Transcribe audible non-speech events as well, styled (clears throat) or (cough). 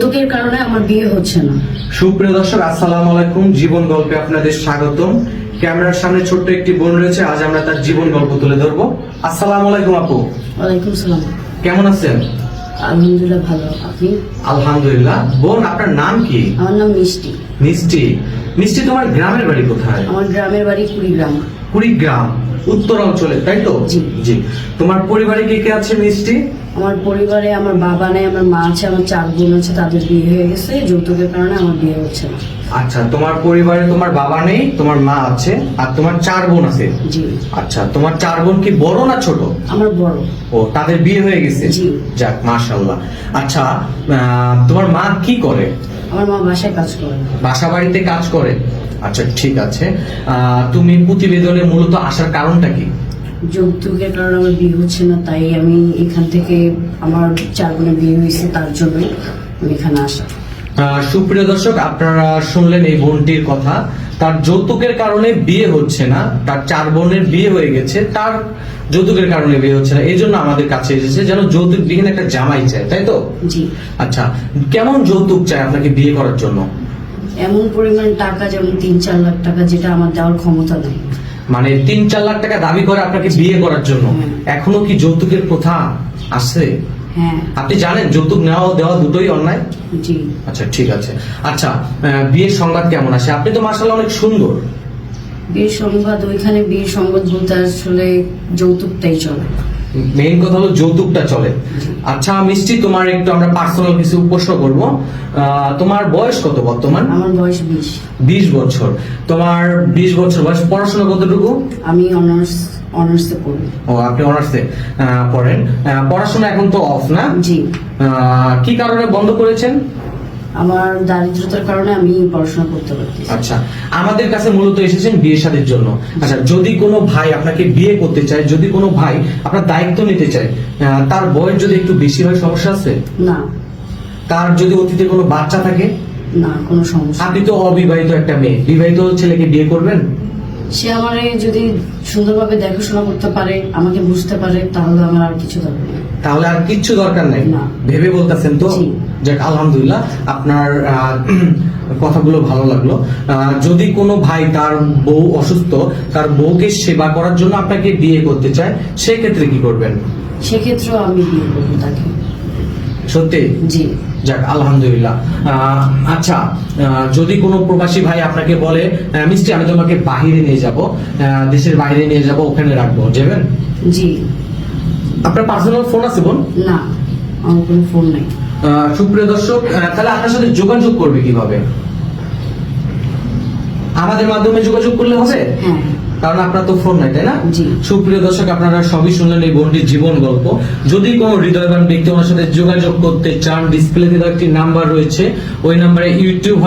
যৌতুকের কারণে আমার বিয়ে হচ্ছে না। সুপ্রিয় দর্শক আসসালামু আলাইকুম। জীবন গল্পে আপনাদের স্বাগতম। ক্যামেরার সামনে ছোট্ট একটি বোন রয়েছে। আজ আমরা তার জীবন গল্প তুলে ধরবো। আসসালামু আলাইকুম আপু। ওয়ালাইকুম সালাম। কেমন আছেন? আলহামদুলিল্লাহ ভালো। আপনি? আলহামদুলিল্লাহ। বোন আপনার নাম কি? আমার নাম মিষ্টি। মিষ্টি। মিষ্টি তোমার গ্রামের বাড়ি কোথায়? আমার গ্রামের বাড়ি কুড়িগ্রাম। কুড়িগ্রাম। উত্তর অঞ্চলে তাই তো? জি। জি। তোমার পরিবারে কে কে আছে মিষ্টি? আমার পরিবারে আমার বাবা নেই আমার মা আছে আমার চার বোন আছে তাদের বিয়ে হয়ে গেছে যৌতুকের কারণে আমার বিয়ে হচ্ছে না। আচ্ছা তোমার পরিবারে তোমার বাবা নেই তোমার মা আছে আর তোমার চার বোন আছে? জি। আচ্ছা তোমার চার বোন কি বড় না ছোট? আমার বড়। ও তাদের বিয়ে হয়ে গেছে? জি। যাক মাশাল্লাহ আচ্ছা তোমার মা কি করে? আমার মা বাসায় কাজ করে। বাসা বাড়িতে কাজ করে? আচ্ছা ঠিক আছে। তুমি প্রতিবেদনে মূলত আসার কারণটা কি? যৌতুকের কারণে আমার বিয়ে হচ্ছে না তাই আমি এখান থেকে আমার চার বোনের বিয়ে হয়েছে তার জন্যই আমি এখানে আসা। সুপ্রিয় দর্শক আপনারা শুনলেন এই বোনটির কথা। তার যৌতুকের কারণে বিয়ে হচ্ছে না তার চার বোনের বিয়ে হয়ে গেছে তার যৌতুকের কারণে বিয়ে হচ্ছে না। এই জন্য আমাদের কাছে এসেছে যেন যৌতুক বিহীন একটা জামাই চায় তাই তো? জি। আচ্ছা কেমন যৌতুক চায় আপনাকে বিয়ে করার জন্য? এমন পরিমাণ টাকা যেমন তিন চার লাখ টাকা যেটা আমার দেওয়ার ক্ষমতা নেই। মানে তিন চার লাখ টাকা দাবি করে আপনাকে বিয়ে করার জন্য। হুম। এখনও কি যৌতুকের প্রথা আছে? হ্যাঁ। আপনি জানেন যৌতুক নেওয়া দেওয়া দুটোই অন্যায়? আচ্ছা ঠিক আছে। আচ্ছা বিয়ের সংবাদ কেমন আসে? আপনি তো মাসাল্লাহ অনেক সুন্দর। বিয়ের সংবাদ ওইখানে বিয়ের সংবাদ বলতে আসলে যৌতুকটাই চলে। মেইন কথা হলো যৌতুকটা চলে। আচ্ছা মিষ্টি তোমার একটু আমরা পার্সোনাল কিছু প্রশ্ন করব। তোমার বয়স কত বর্তমান? আমার বয়স বিশ। বিশ বছর। তোমার বিশ বছর বয়স পড়াশোনা কতটুকু? আমি অনার্স অনার্সে পড়ি। ও আপনি অনার্সে পড়েন। পড়াশোনা এখন তো অফ না? জি। কি কারণে বন্ধ করেছেন? আমার দারিদ্রতার কারণে আমি পড়াশোনা করতে পারতেছি। আচ্ছা আমাদের কাছে মূলত এসেছেন বিয়ে শাদীর জন্য। আচ্ছা যদি কোনো ভাই আপনাকে বিয়ে করতে চায় যদি কোনো ভাই আপনার দায়িত্ব নিতে চায় তার বয়স যদি একটু বেশি হয় সমস্যা আছে? না। তার যদি অতীতে কোনো বাচ্চা থাকে? না কোনো সমস্যা আপনি তো অবিবাহিত একটা মেয়ে। বিবাহিত ছেলেকে বিয়ে করবেন? সে আমারে যদি সুন্দরভাবে দেখাশোনা করতে পারে আমাকে বুঝতে পারে তাহলে আমার আর কিছু দরকার নেই। তাহলে আর কিচ্ছু দরকার নাই। ভেবে বলতেছেন তো। যাক আলহামদুলিল্লাহ আপনার (clears throat) কথাগুলো ভালো লাগল। যদি কোনো ভাই তার বউ অসুস্থ তার বউকে সেবা করার জন্য আপনাকে বিয়ে করতে চায় সেক্ষেত্রে কি করবেন? সেক্ষেত্রেও আমি বিয়ে করব তাকে। সত্যি? জি। যাক আলহামদুলিল্লাহ। আহ, আচ্ছা যদি কোনো প্রবাসী ভাই আপনাকে বলে মিষ্টি আমি তোমাকে বাহিরে নিয়ে যাব দেশের বাইরে নিয়ে যাব ওখানে রাখব। যাবেন? জি। আপনার পার্সোনাল ফোন আছে বোন? না আমার কোনো ফোন নেই। সুপ্রিয় দর্শক তাহলে আপনার সাথে যোগাযোগ করবে কীভাবে? আমাদের মাধ্যমে যোগাযোগ করলে হবে? হ্যাঁ। কারণ আপনার তো ফোন নাই তাই না? সুপ্রিয় দর্শক আপনারা সবই শুনলেন এই বোনটির জীবন গল্প। যদি কোনো হৃদয়বান ব্যক্তি ওনার সাথে যোগাযোগ করতে চান ডিসপ্লেতে একটি নাম্বার রয়েছে। ওই নাম্বারে ইউটিউব